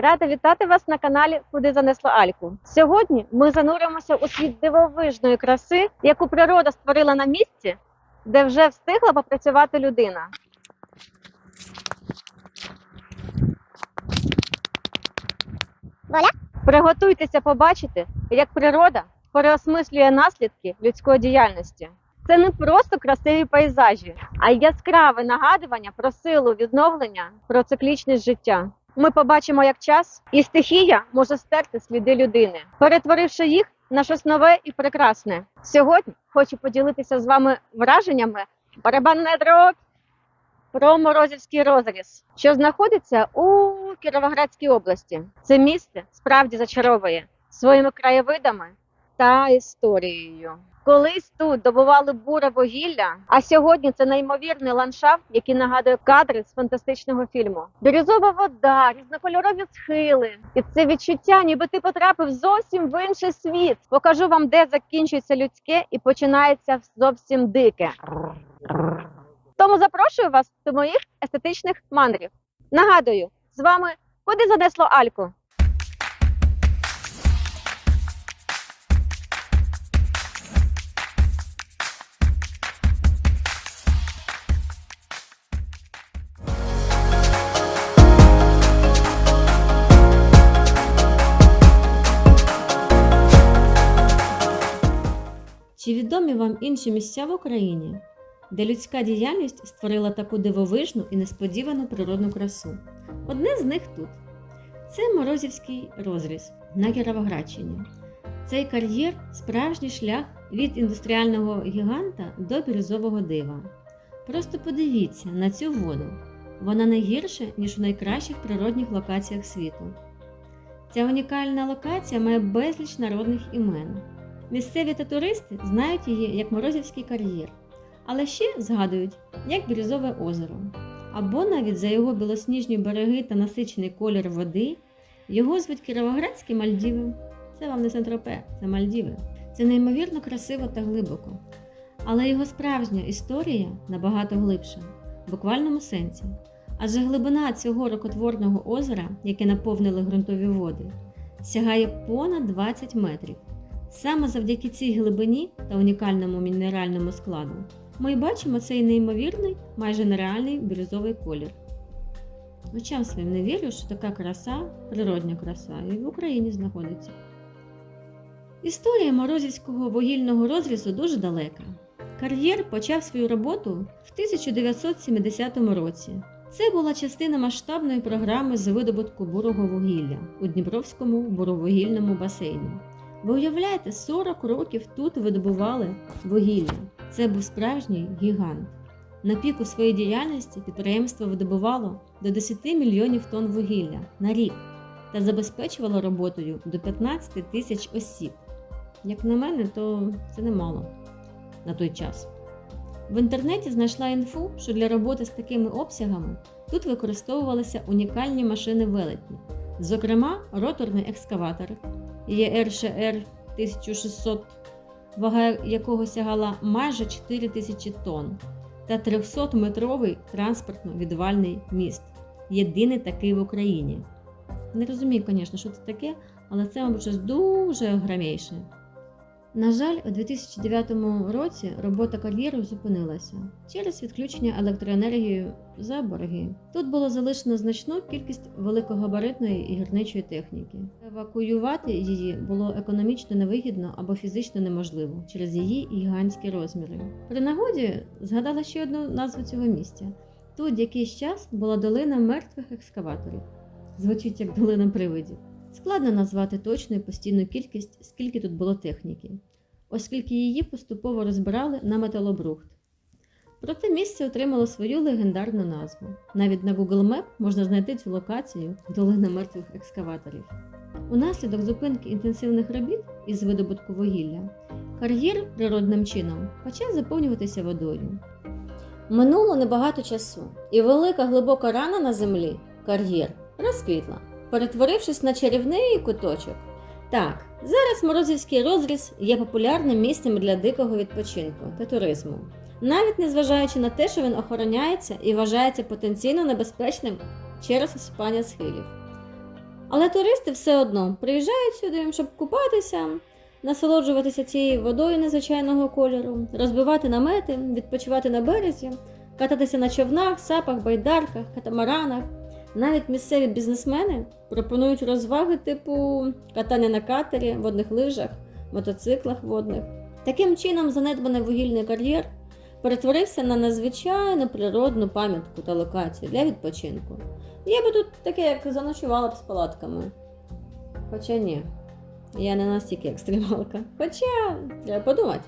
Рада вітати вас на каналі Куди занесло Альку. Сьогодні ми зануримося у світ дивовижної краси, яку природа створила на місці, де вже встигла попрацювати людина. Воля? Приготуйтеся побачити, як природа переосмислює наслідки людської діяльності. Це не просто красиві пейзажі, а й яскраве нагадування про силу відновлення, про циклічність життя. Ми побачимо, як час і стихія може стерти сліди людини, перетворивши їх на щось нове і прекрасне. Сьогодні хочу поділитися з вами враженнями барабанна дробь про Морозівський розріз, що знаходиться у Кіровоградській області. Це місце справді зачаровує своїми краєвидами та історією. Колись тут добували буре вугілля, а сьогодні це неймовірний ландшафт, який нагадує кадри з фантастичного фільму. Бірюзова вода, різнокольорові схили, і це відчуття, ніби ти потрапив зовсім в інший світ. Покажу вам, де закінчується людське і починається зовсім дике. Тому запрошую вас до моїх естетичних мандрів. Нагадую, з вами куди занесло Альку? Чи відомі вам інші місця в Україні, де людська діяльність створила таку дивовижну і несподівану природну красу? Одне з них тут. Це Морозівський розріз на Кіровоградщині. Цей кар'єр справжній шлях від індустріального гіганта до бірюзового дива. Просто подивіться на цю воду. Вона не гірша, ніж у найкращих природних локаціях світу. Ця унікальна локація має безліч народних імен. Місцеві та туристи знають її як Морозівський кар'єр, але ще згадують як Бірюзове озеро. Або навіть за його білосніжні береги та насичений колір води його звуть Кіровоградські Мальдіви. Це вам не Сентропе, це Мальдіви. Це неймовірно красиво та глибоко. Але його справжня історія набагато глибша, в буквальному сенсі. Адже глибина цього рукотворного озера, яке наповнили ґрунтові води, сягає понад 20 метрів. Саме завдяки цій глибині та унікальному мінеральному складу ми бачимо цей неймовірний, майже нереальний бірюзовий колір. Очам своїм не вірю, що така краса, природня краса, і в Україні знаходиться. Історія Морозівського вугільного розрізу дуже далека. Кар'єр почав свою роботу в 1970 році. Це була частина масштабної програми з видобутку бурого вугілля у Дніпровському буровугільному басейні. Ви уявляєте, 40 років тут видобували вугілля. Це був справжній гігант. На піку своєї діяльності підприємство видобувало до 10 мільйонів тонн вугілля на рік та забезпечувало роботою до 15 тисяч осіб. Як на мене, то це немало на той час. В інтернеті знайшла інфу, що для роботи з такими обсягами тут використовувалися унікальні машини велетні, зокрема роторний екскаватор ЄРШР 1600, вага якого сягала майже 4 тисячі тонн, та 300-метровий транспортно-відвальний міст. Єдиний такий в Україні. Не розумію, звісно, що це таке, але це, мабуть, щось дуже грамейше. На жаль, у 2009 році робота кар'єру зупинилася через відключення електроенергії за борги. Тут було залишено значну кількість великогабаритної і гірничої техніки. Евакуювати її було економічно невигідно або фізично неможливо через її гігантські розміри. При нагоді згадала ще одну назву цього місця. Тут якийсь час була долина мертвих екскаваторів. Звучить як долина привидів. Складно назвати точну і постійну кількість, скільки тут було техніки, оскільки її поступово розбирали на металобрухт. Проте місце отримало свою легендарну назву. Навіть на Google Map можна знайти цю локацію долина мертвих екскаваторів. Унаслідок зупинки інтенсивних робіт із видобутку вугілля, кар'єр природним чином почав заповнюватися водою. Минуло небагато часу, і велика глибока рана на землі кар'єр розквітла перетворившись на чарівний куточок. Так, зараз Морозівський розріз є популярним місцем для дикого відпочинку та туризму, навіть незважаючи на те, що він охороняється і вважається потенційно небезпечним через осипання схилів. Але туристи все одно приїжджають сюди, щоб купатися, насолоджуватися цією водою незвичайного кольору, розбивати намети, відпочивати на березі, кататися на човнах, сапах, байдарках, катамаранах. Навіть місцеві бізнесмени пропонують розваги типу катання на катері, водних лижах, мотоциклах водних. Таким чином, занедбаний вугільний кар'єр перетворився на надзвичайну природну пам'ятку та локацію для відпочинку. Я би тут таке, як заночувала б з палатками. Хоча ні, я не настільки екстремалка. Хоча треба подумати.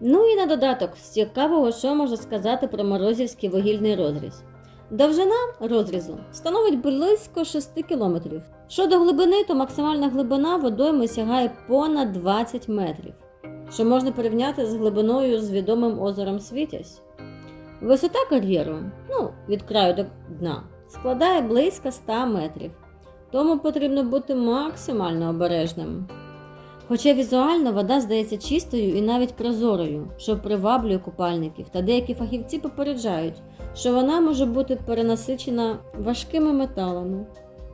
Ну і на додаток, з цікавого, що можна сказати про морозівський вугільний розріз. Довжина розрізу становить близько 6 кілометрів. Щодо глибини, то максимальна глибина водойми сягає понад 20 метрів, що можна порівняти з глибиною з відомим озером Світязь. Висота кар'єру, ну, від краю до дна, складає близько 100 метрів, тому потрібно бути максимально обережним. Хоча візуально вода здається чистою і навіть прозорою, що приваблює купальників, та деякі фахівці попереджають, що вона може бути перенасичена важкими металами.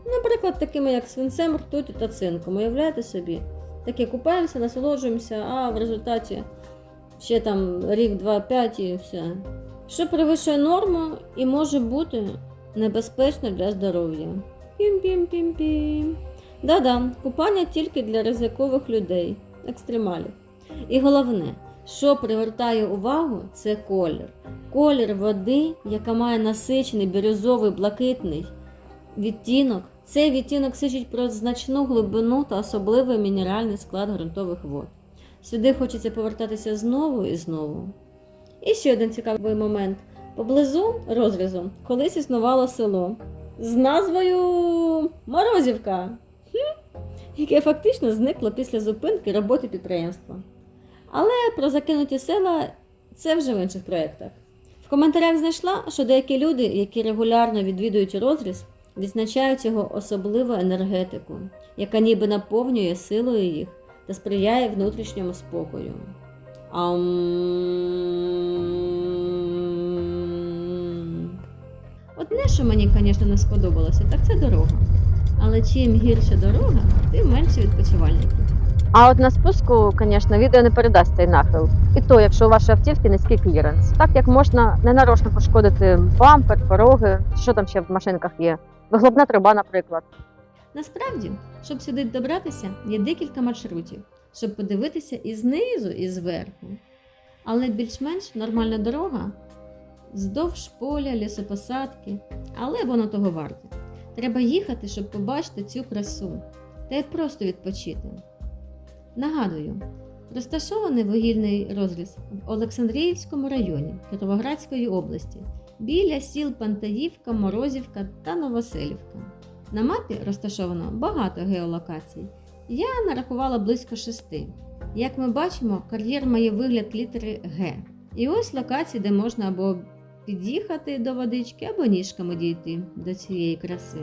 Наприклад, такими як свинцем, ртутю та цинком. Уявляєте собі? Таке купаємося, насолоджуємося, а в результаті ще там рік, два, п'ять і все. Що перевищує норму і може бути небезпечно для здоров'я. Пім-пім-пім-пім. Да-да, купання тільки для ризикових людей, екстремалів. І головне, що привертає увагу, це колір. Колір води, яка має насичений бірюзовий блакитний відтінок. Цей відтінок свідчить про значну глибину та особливий мінеральний склад ґрунтових вод. Сюди хочеться повертатися знову і знову. І ще один цікавий момент. Поблизу розрізу колись існувало село з назвою Морозівка, яке фактично зникло після зупинки роботи підприємства. Але про закинуті села це вже в інших проєктах. В коментарях знайшла, що деякі люди, які регулярно відвідують розріз, відзначають його особливу енергетику, яка ніби наповнює силою їх та сприяє внутрішньому спокою. Ам... Одне, що мені, звісно, не сподобалося, так це дорога. Але чим гірша дорога, тим менше відпочивальників. А от на спуску, звісно, відео не передасть цей нахил. І то, якщо у вашої автівки низький кліренс. Так як можна ненарочно пошкодити бампер, пороги, що там ще в машинках є. Вихлопна труба, наприклад. Насправді, щоб сюди добратися, є декілька маршрутів, щоб подивитися і знизу, і зверху. Але більш-менш нормальна дорога вздовж поля, лісопосадки, але воно того варте. Треба їхати, щоб побачити цю красу, та й просто відпочити. Нагадую, розташований вугільний розріз в Олександріївському районі Кіровоградської області біля сіл Пантаївка, Морозівка та Новоселівка. На мапі розташовано багато геолокацій. Я нарахувала близько шести. Як ми бачимо, кар'єр має вигляд літери Г. І ось локації, де можна або під'їхати до водички, або ніжками дійти до цієї краси.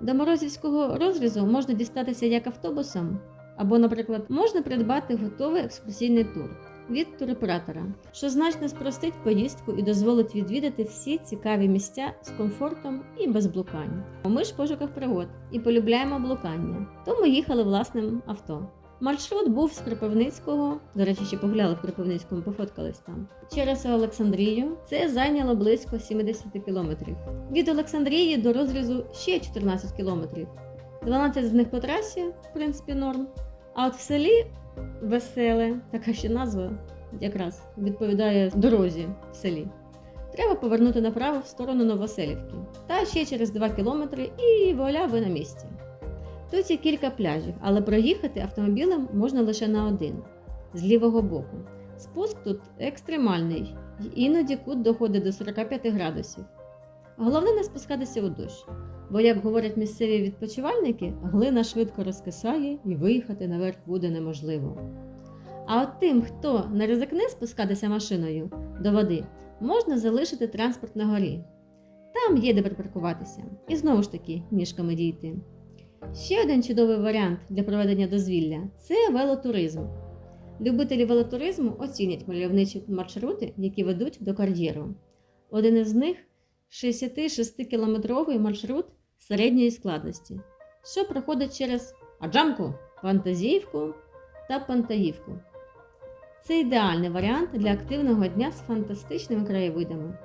До Морозівського розрізу можна дістатися як автобусом, або, наприклад, можна придбати готовий екскурсійний тур від туроператора, що значно спростить поїздку і дозволить відвідати всі цікаві місця з комфортом і без блукань. Ми ж пошуках пригод і полюбляємо блукання, тому їхали власним авто. Маршрут був з Кропивницького, до речі, ще погуляли в Кропивницькому, пофоткались там. Через Олександрію це зайняло близько 70 кілометрів. Від Олександрії до розрізу ще 14 кілометрів. 12 з них по трасі, в принципі, норм. А от в селі веселе, така ще назва якраз відповідає дорозі в селі. Треба повернути направо в сторону Новоселівки. Та ще через 2 кілометри і вуаля ви на місці. Тут є кілька пляжів, але проїхати автомобілем можна лише на один з лівого боку. Спуск тут екстремальний, іноді кут доходить до 45 градусів. Головне не спускатися у дощ, бо, як говорять місцеві відпочивальники, глина швидко розкисає і виїхати наверх буде неможливо. А от тим, хто не ризикне спускатися машиною до води, можна залишити транспорт на горі. Там є де припаркуватися, і знову ж таки ніжками дійти. Ще один чудовий варіант для проведення дозвілля це велотуризм. Любителі велотуризму оцінять мальовничі маршрути, які ведуть до кар'єру. Один із них 66-кілометровий маршрут середньої складності. що проходить через Аджамку, Фантазіївку та Пантаївку. Це ідеальний варіант для активного дня з фантастичними краєвидами.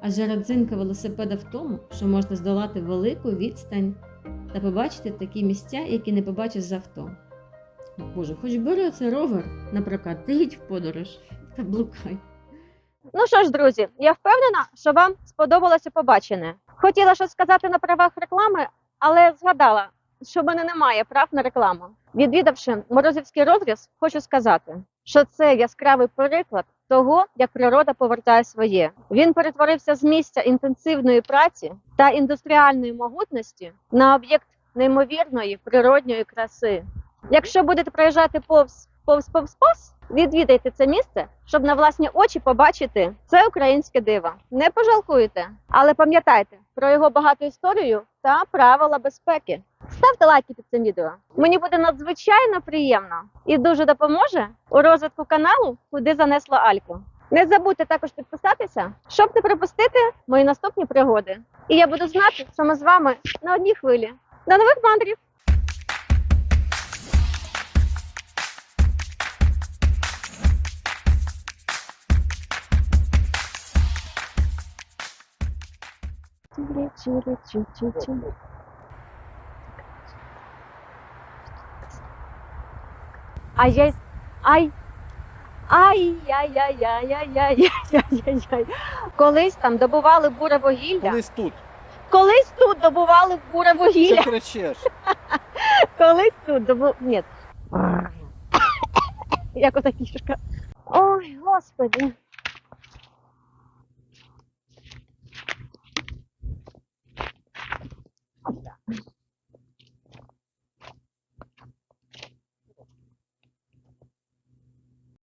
Адже родзинка велосипеда в тому, що можна здолати велику відстань та побачити такі місця, які не побачиш з авто. Боже, хоч бери оцей ровер на прокат, ти їдь в подорож та блукай. Ну що ж, друзі, я впевнена, що вам сподобалося побачене. Хотіла щось сказати на правах реклами, але згадала, що в мене немає прав на рекламу. Відвідавши Морозівський розріз, хочу сказати, що це яскравий приклад того, як природа повертає своє. Він перетворився з місця інтенсивної праці та індустріальної могутності на об'єкт неймовірної природньої краси. Якщо будете проїжджати повз повз повз повз, відвідайте це місце, щоб на власні очі побачити це українське диво. Не пожалкуєте, але пам'ятайте про його багату історію та правила безпеки. Ставте лайки під цим відео. Мені буде надзвичайно приємно і дуже допоможе у розвитку каналу, куди занесло Альку. Не забудьте також підписатися, щоб не пропустити мої наступні пригоди. І я буду знати, що ми з вами на одній хвилі. До нових мандрів! А я ай. Ай, яй яй яй яй яй яй яй яй Колись там добували буре вугілля. Колись тут. Колись тут добували буре Що вугілля. кричиш? Колись тут добу... Ні. Як ота кішка. Ой, господи.